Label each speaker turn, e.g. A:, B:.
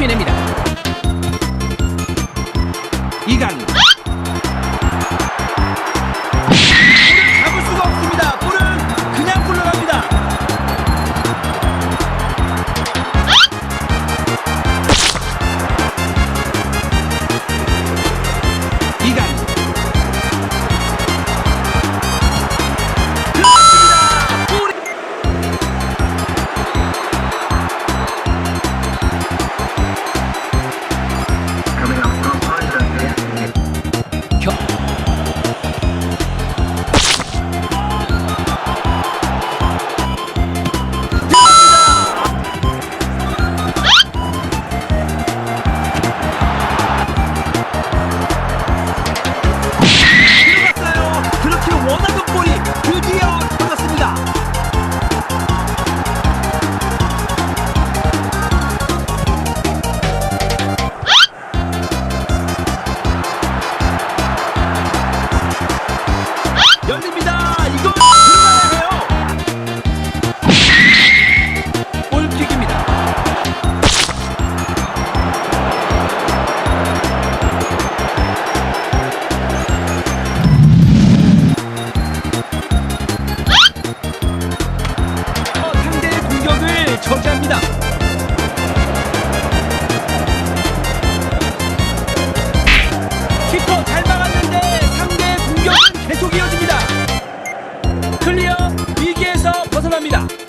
A: 취해냅니다. 이강 감사합니다.